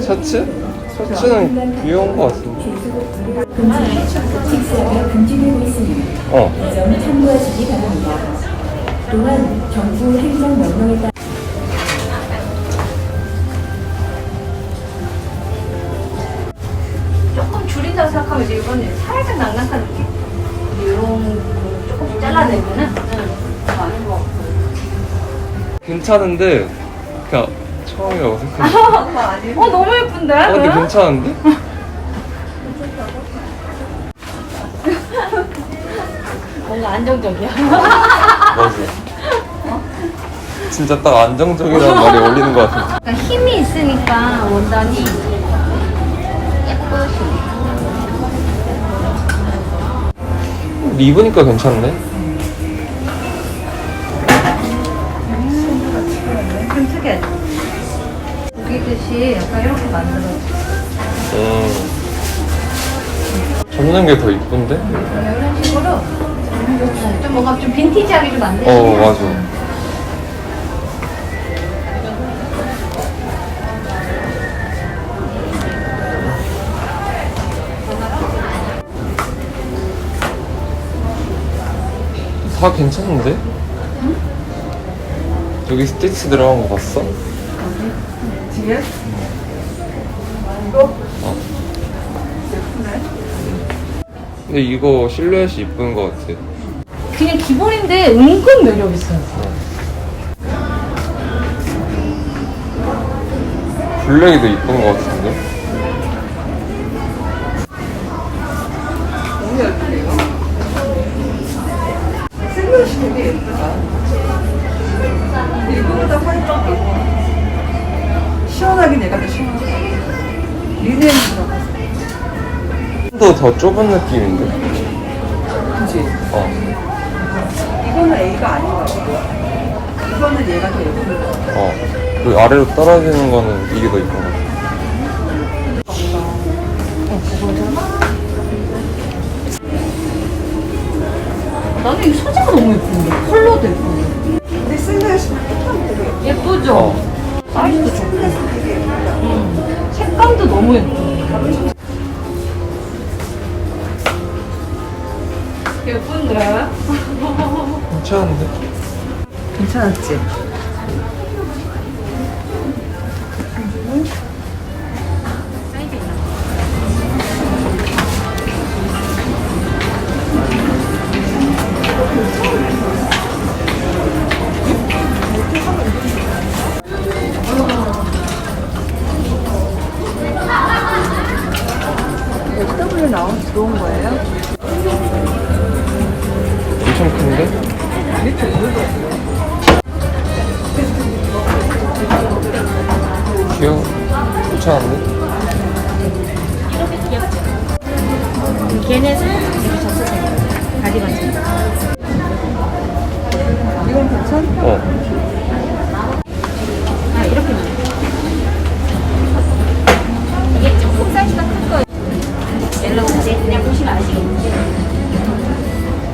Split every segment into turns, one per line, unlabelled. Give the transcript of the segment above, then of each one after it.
셔츠? 셔츠는 귀여운 거 같은데. 어.
이점 참고하시기 바랍니다. 또한 정부 행정 명령에 따라
조금 줄인다고 생각하면 이제 이거는 살짝 낭낭한 느낌? 이런 거 조금 잘라내면은 응, 것 같고.
괜찮은데, 그냥 처음에 어색해.
어 너무 예쁜데?
어, 근데
응?
괜찮은데?
뭔가 안정적이야.
맞아. 진짜 딱 안정적이라는 말이 어울리는 것 같아.
약간 힘이 있으니까 원단이 예쁘시.
입으니까 괜찮네.
만들어.
음. 접는 게 더 이쁜데?
이런 식으로 좀 뭔가 좀 빈티지하게 좀 만들지.
어, 맞아. 다 괜찮은데? 여기 스티치 들어간 거 봤어?
뒤에?
어. 근데 이거 실루엣이 이쁜 거 같아.
그냥 기본인데 은근 매력 있어요.
블랙이 더 이쁜 거 같은데?
너무 예쁘네요. 슬롯이 되게 예쁘다. 근데 이거보다 화이트가 예뻐. 시원하긴 내가 더 시원하다. 리넨 들어가서.
좀더 좁은 느낌인데?
그지?
어.
이거는 A가 아닌 것 같아. 이거는 얘가 더 예쁜 것 같아.
어. 그 아래로 떨어지는 거는 이게 더 이쁜 거 같아.
나는 이 소재가 너무 예쁜데 컬러도 예쁘고
근데 되게 예뻐.
예쁘죠?
어.
사이즈도 너무 예쁜데?
괜찮은데?
괜찮았지?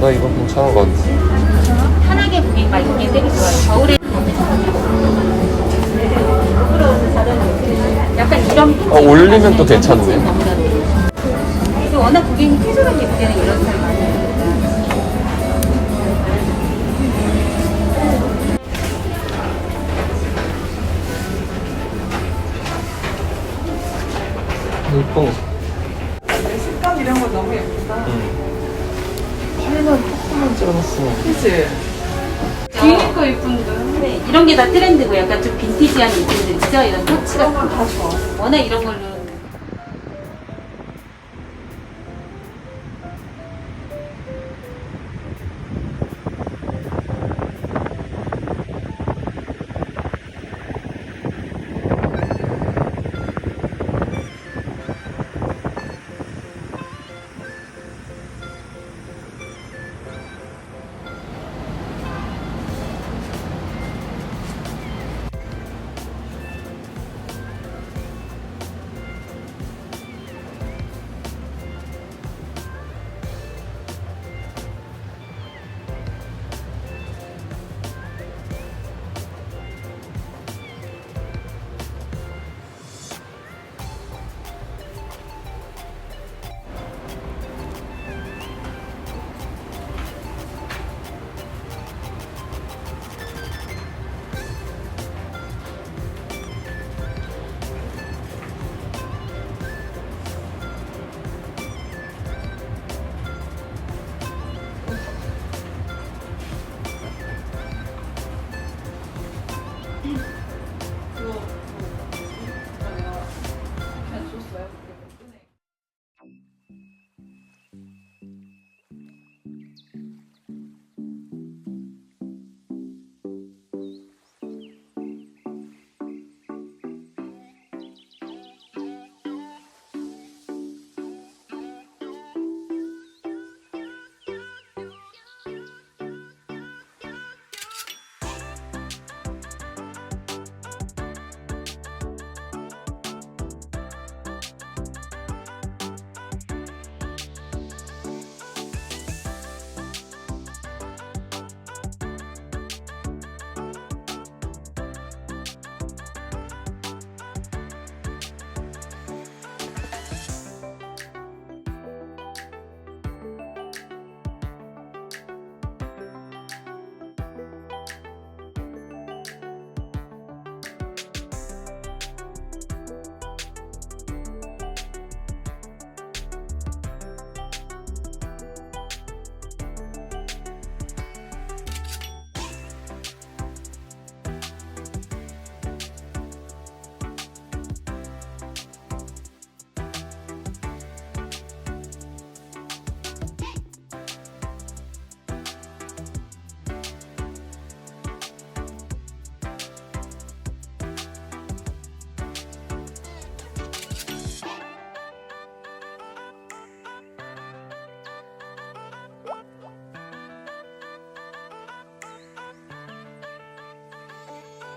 나
이거
괜찮은 거 같아.
편하게 보기가 이게 되게 좋아요 겨울에 약간 이런
어, 올리면 또 괜찮네.
그래서 워낙 고객님 캐주얼 때는 이런 스타일
잘랐어.
그치?
뒤니까 이쁜데. 네, 이런 게 다 트렌드고 약간 좀 빈티지한 느낌들 있죠? 이런 터치 같은
건다 좋아.
거. 워낙 이런 걸로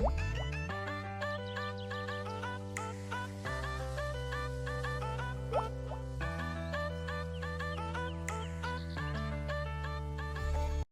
응.